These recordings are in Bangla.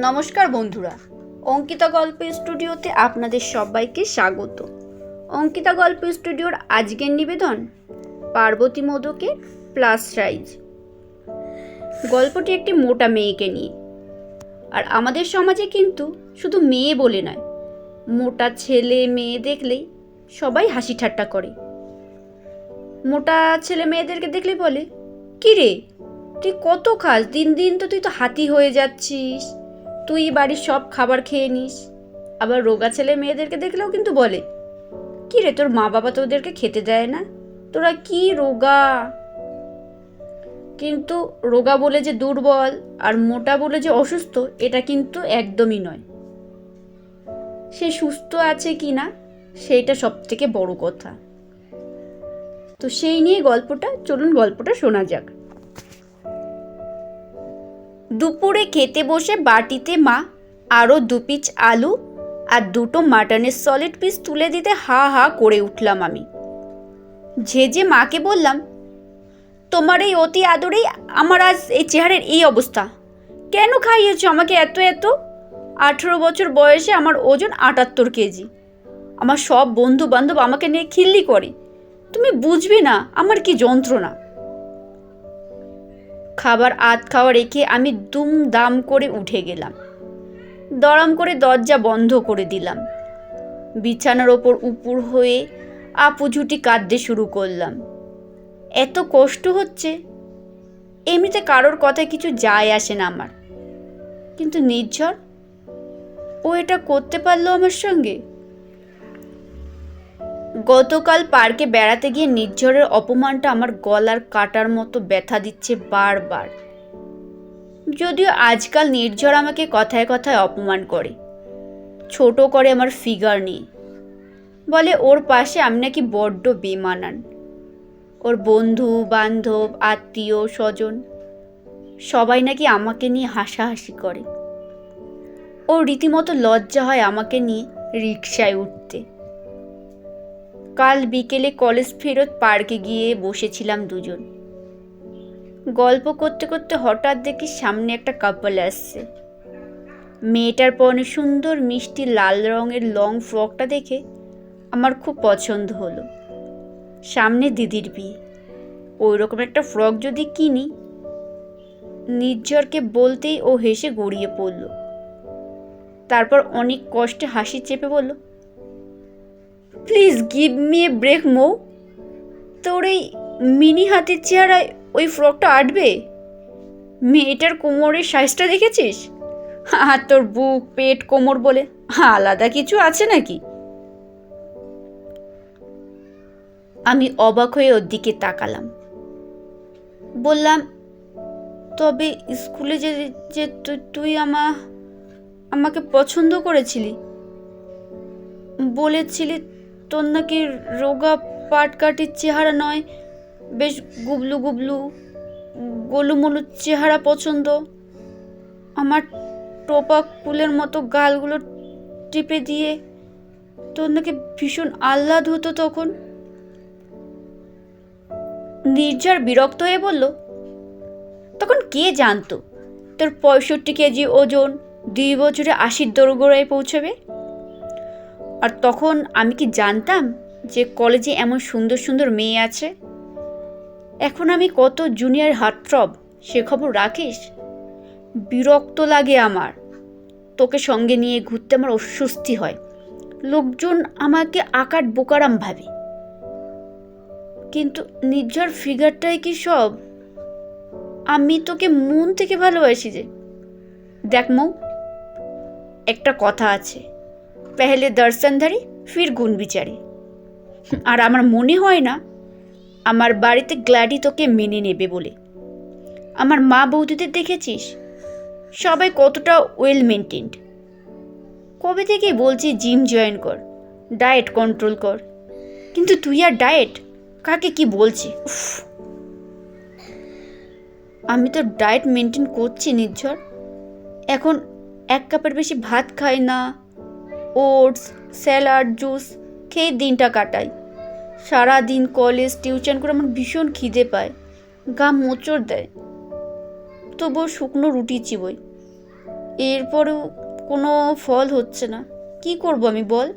নমস্কার বন্ধুরা, অঙ্কিতা গল্প স্টুডিওতে আপনাদের সবাইকে স্বাগত। অঙ্কিতা গল্প স্টুডিওর আজকের নিবেদন, পার্বতী মোদকের প্লাস সাইজ গল্পটি একটি মোটা মেয়েকে নিয়ে। আর আমাদের সমাজে কিন্তু শুধু মেয়ে বলে নয়, মোটা ছেলে মেয়ে দেখলেই সবাই হাসি ঠাট্টা করে। মোটা ছেলে মেয়েদেরকে দেখলে বলে কি রে তুই কত খাস? দিন দিন তো তুই তো হাতি হয়ে যাচ্ছিস। তুই বাড়ির সব খাবার খেয়ে নিস। আবার রোগা ছেলে মেয়েদেরকে দেখলেও কিন্তু বলে, কি রে, তোর মা বাবা তোদেরকে খেতে দেয় না? তোরা কি রোগা? কিন্তু রোগা বলে যে দুর্বল আর মোটা বলে যে অসুস্থ, এটা কিন্তু একদমই নয়। সে সুস্থ আছে কি না, সেইটা সব থেকে বড় কথা। তো সেই নিয়ে গল্পটা, চলুন গল্পটা শোনা যাক। দুপুরে খেতে বসে বাটিতে মা, আরও দু পিচ আলু আর দুটো মাটনের সলিড পিস তুলে দিতে হা হা করে উঠলাম আমি। ঝেঝে মাকে বললাম, তোমার এই অতি আদরেই আমার আজ এই চেহারের এই অবস্থা। কেন খাইয়েছো আমাকে এত এত? আঠেরো বছর বয়সে আমার ওজন আটাত্তর কেজি। আমার সব বন্ধু বান্ধব আমাকে নিয়ে খিল্লি করে। তুমি বুঝবে না আমার কি যন্ত্রণা। খাবার আধ খাওয়া রেখে আমি দুম দাম করে উঠে গেলাম। দড়াম করে দরজা বন্ধ করে দিলাম। বিছানার ওপর উপুর হয়ে আপুঝুটি কাঁদতে শুরু করলাম। এত কষ্ট হচ্ছে? এমনিতে কারোর কথায় কিছু যায় আসে না আমার। কিন্তু নির্ঝর, ও এটা করতে পারল আমার সঙ্গে? গতকাল পার্কে বেড়াতে গিয়ে নির্ঝরের অপমানটা আমার গলার কাটার মতো ব্যথা দিচ্ছে বারবার। যদিও আজকাল নির্ঝর আমাকে কথায় কথায় অপমান করে। ছোট করে আমার ফিগার নিয়ে। বলে, ওর পাশে আমি নাকি বড্ড বেমানান। ওর বন্ধু, বান্ধব, আত্মীয়, স্বজন, সবাই নাকি আমাকে নিয়ে হাসাহাসি করে। ও রীতিমতো লজ্জা হয় আমাকে নিয়ে রিকশায় উঠতে। কাল বিকেলে কলেজ ফেরত পার্কে গিয়ে বসেছিলাম দুজন। গল্প করতে করতে হঠাৎ দেখি সামনে একটা কাপল আসছে। মেয়েটার পরনে সুন্দর মিষ্টি লাল রঙের লং ফ্রকটা দেখে আমার খুব পছন্দ হলো। সামনে দিদির বিয়ে। ওই রকম একটা ফ্রক যদি কিনি, নির্ঝরকে বলতেই ও হেসে গড়িয়ে পড়ল। তারপর অনেক কষ্টে হাসি চেপে বলল please give me a break, মো। তোর এই মিনি হাতের চেহারায় ওই ফ্রকটা আটবে? মেয়েটার কোমরের সাইজটা দেখেছিস? আর তোর বুক, পেট, কোমর বলে আলাদা কিছু আছে নাকি? আমি অবাক হয়ে ওর দিকে তাকালাম। বললাম, তবে স্কুলে যে যে তুই আমা, আমাকে পছন্দ করেছিলি। বলেছিলি তোর নাকি রোগা পাটকাঠির চেহারা নয়, বেশ গুবলু গুবলু, গোলুমলু চেহারা পছন্দ। আমার টোপা ফুলের মতো গালগুলো টিপে দিয়ে তোর নাকি ভীষণ আহ্লাদ হতো তখন। নির্জার বিরক্ত হয়ে বলল, তখন কে জানতো তোর পঁয়ষট্টি কেজি ওজন দুই বছরে আশির দোরগোড়ায় পৌঁছবে? আর তখন আমি কি জানতাম যে কলেজে এমন সুন্দর সুন্দর মেয়ে আছে? এখন আমি কত জুনিয়র হাতরব সে খবর রাখিস? বিরক্ত লাগে আমার। তোকে সঙ্গে নিয়ে ঘুরতে আমার অস্বস্তি হয়। লোকজন আমাকে আকার বোকারাম ভাবে। কিন্তু নির্ঝর ফিগারটাই কি সব? আমি তোকে মন থেকে ভালোবাসি যে। দেখ মৌ, একটা কথা আছে। পেহলে দর্শনধারী ফির গুণ বিচারে আর আমার মনে হয় না আমার বাড়িতে গ্ল্যাডি তোকে মেনে নেবে বলে আমার মা বৌদিদের দেখেছিস সবাই কতটা ওয়েল মেনটেন্ড কবে থেকে বলছি জিম জয়েন কর ডায়েট কন্ট্রোল কর কিন্তু তুই আর ডায়েট কাকে কি বলছি আমি তো ডায়েট মেনটেন করছি নির্ঝর এখন এক কাপের বেশি ভাত খাই না ওটস, স্যালাড, জুস খেয়ে দিনটা কাটাই। সারা দিন কলেজ, টিউশন করে আমার ভীষণ খিদে পায়। গা মোচড় দেয়। তবুও শুকনো রুটি চিবই। এরপরেও কোনো ফল হচ্ছে না। কি করব আমি বল?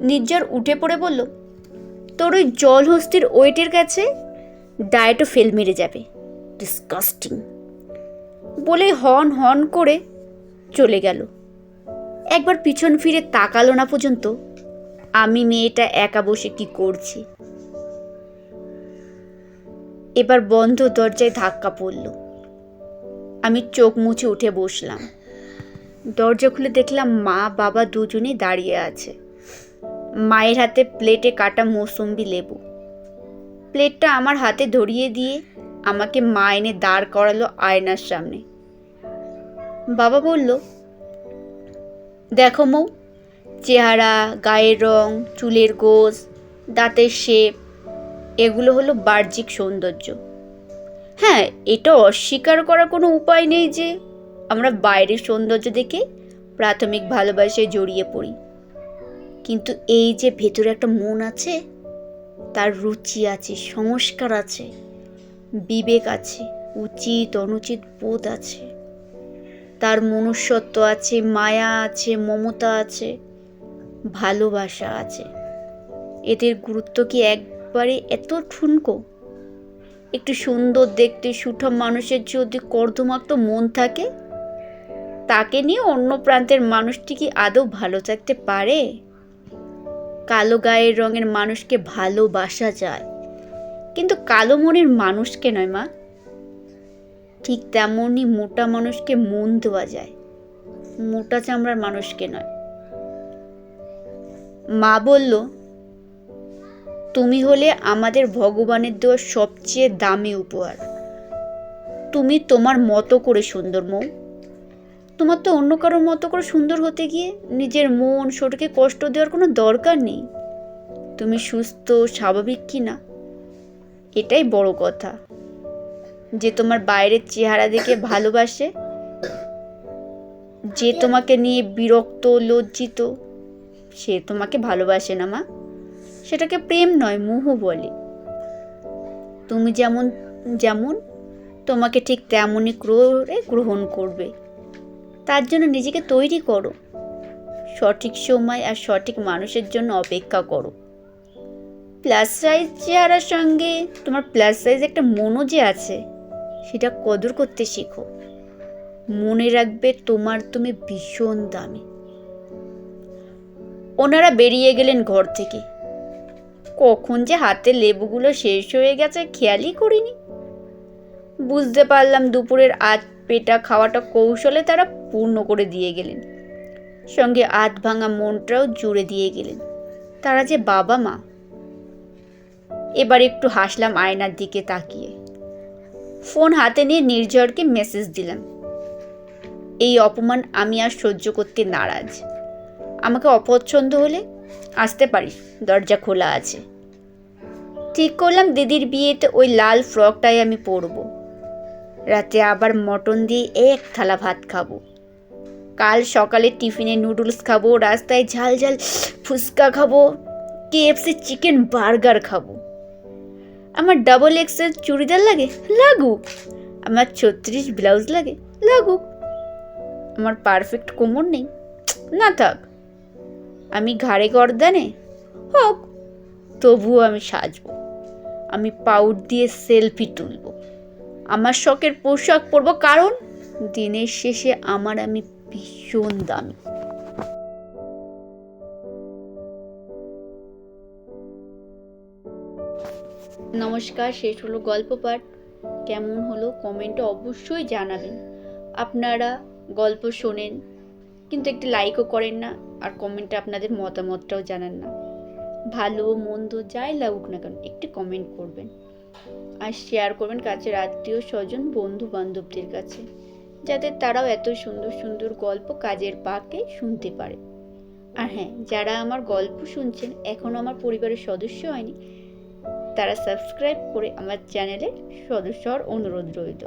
নির্জার উঠে পড়ে বলল, তোর ওই জল হস্তির ওয়েটের কাছে ডায়েটও ফেল মেরে যাবে। ডিসকাস্টিং। বলে হন হন করে চলে গেল। একবার পিছন ফিরে তাকালো না পর্যন্ত। আমি মেয়েটা একা বসে কি করছি? এবার বন্ধ দরজায় ধাক্কা পড়ল। আমি চোখ মুছে উঠে বসলাম। দরজা খুলে দেখলাম মা, বাবা দুজনেই দাঁড়িয়ে আছে। মায়ের হাতে প্লেটে কাটা মৌসুম্বি লেবু। প্লেটটা আমার হাতে ধরিয়ে দিয়ে আমাকে মা এনে দাঁড় করালো আয়নার সামনে। বাবা বলল দেখো মৌ, চেহারা, গায়ের রং, চুলের গোজ, দাঁতের শেপ, এগুলো হলো বাহ্যিক সৌন্দর্য। হ্যাঁ এটা অস্বীকার করার কোনো উপায় নেই যে আমরা বাইরের সৌন্দর্য দেখে প্রাথমিক ভালোবাসায় জড়িয়ে পড়ি। কিন্তু এই যে ভেতরে একটা মন আছে, তার রুচি আছে, সংস্কার আছে, বিবেক আছে, উচিত, অনুচিত বোধ আছে। তার মনুষ্যত্ব আছে, মায়া আছে, মমতা আছে, ভালোবাসা আছে। এদের গুরুত্ব কি একবারে এত ঠুনকো? একটু সুন্দর দেখতে সুঠাম মানুষের যদি কর্দমাক্ত মন থাকে, তাকে নিয়ে অন্য প্রান্তের মানুষটি কি আদৌ ভালো থাকতে পারে? কালো গায়ের রঙের মানুষকে ভালোবাসা যায়, কিন্তু কালো মনের মানুষকে নয় মা। ঠিক তেমনই মোটা মানুষকে মন দেওয়া যায়। মোটা চামড়ার মানুষকে নয়। মা বলল, তুমি হলে আমাদের ভগবানের দেওয়া সবচেয়ে দামি উপহার। তুমি তোমার মতো করে সুন্দর, মৌ। তোমার তো অন্য কারোর মতো করে সুন্দর হতে গিয়ে নিজের মন, শরীরকে কষ্ট দেওয়ার কোনো দরকার নেই। তুমি সুস্থ, স্বাভাবিক কি না এটাই বড় কথা। যে তোমার বাইরের চেহারা দেখে ভালোবাসে, যে তোমাকে নিয়ে বিরক্ত, লজ্জিত, সে তোমাকে ভালোবাসে না মা। সেটাকে প্রেম নয়, মোহ বলে। তুমি যেমন যেমন তোমাকে ঠিক তেমনই করে গ্রহণ করবে। তার জন্য নিজেকে তৈরি করো। সঠিক সময় আর সঠিক মানুষের জন্য অপেক্ষা করো। প্লাস সাইজ চেহারার সঙ্গে তোমার প্লাস সাইজ একটা মনও যে আছে। সেটা কদর করতে শেখো। মনে রাখবে তোমার তুমি ভীষণ দামি। ওনারা বেরিয়ে গেলেন ঘর থেকে। কখন যে হাতে লেবুগুলো শেষ হয়ে গেছে খেয়ালই করিনি। বুঝতে পারলাম দুপুরের আধ পেটা খাওয়াটা কৌশলে তারা পূর্ণ করে দিয়ে গেলেন। সঙ্গে আধ ভাঙা মনটাও জুড়ে দিয়ে গেলেন। তারা যে বাবা মা। এবার একটু হাসলাম আয়নার দিকে তাকিয়ে। ফোন হাতে নিয়ে নির্ঝরকে মেসেজ দিলাম। এই অপমান আমি আর সহ্য করতে নারাজ। আমাকে অপছন্দ হলে আসতে পারিস দরজা খোলা আছে। ঠিক করলাম দিদির বিয়েতে ওই লাল ফ্রকটাই আমি পরবো। রাতে আবার মটন দিয়ে এক থালা ভাত খাব। কাল সকালে টিফিনে নুডলস খাব, রাস্তায় ঝাল ঝাল ফুচকা খাব কেএফসি চিকেন বার্গার খাব। আমার ডাবল এক্সেল চুড়িদার লাগে? লাগুক। আমার ছত্রিশ ব্লাউজ লাগে? লাগুক। আমার পারফেক্ট কোমর নেই? না থাক। আমি ঘাড়ে গর্দানে? হোক, তবুও আমি সাজবো। আমি পাউড দিয়ে সেলফি তুলবো। আমার শখের পোশাক পরবো। কারণ দিনের শেষে আমার আমি ভীষণ দামি। নমস্কার, শেষ হলো গল্প পাঠ। কেমন হলো কমেন্টে অবশ্যই জানাবেন। আপনারা গল্প শোনেন, কিন্তু একটি লাইকও করেন না, আর কমেন্টে আপনাদের মতামতটাও জানান না। ভালো মন্দ যাই লাগুক না কেন, একটি কমেন্ট করবেন। আর শেয়ার করবেন কাছের আত্মীয় স্বজন বন্ধু বান্ধবদের কাছে, যাতে তারাও এত সুন্দর সুন্দর গল্প কাজের পাকে শুনতে পারে। আর হ্যাঁ যারা আমার গল্প শুনছেন এখনও আমার পরিবারের সদস্য হয়নি তারা সাবস্ক্রাইব করে আমার চ্যানেলের সদস্যর অনুরোধ রইল।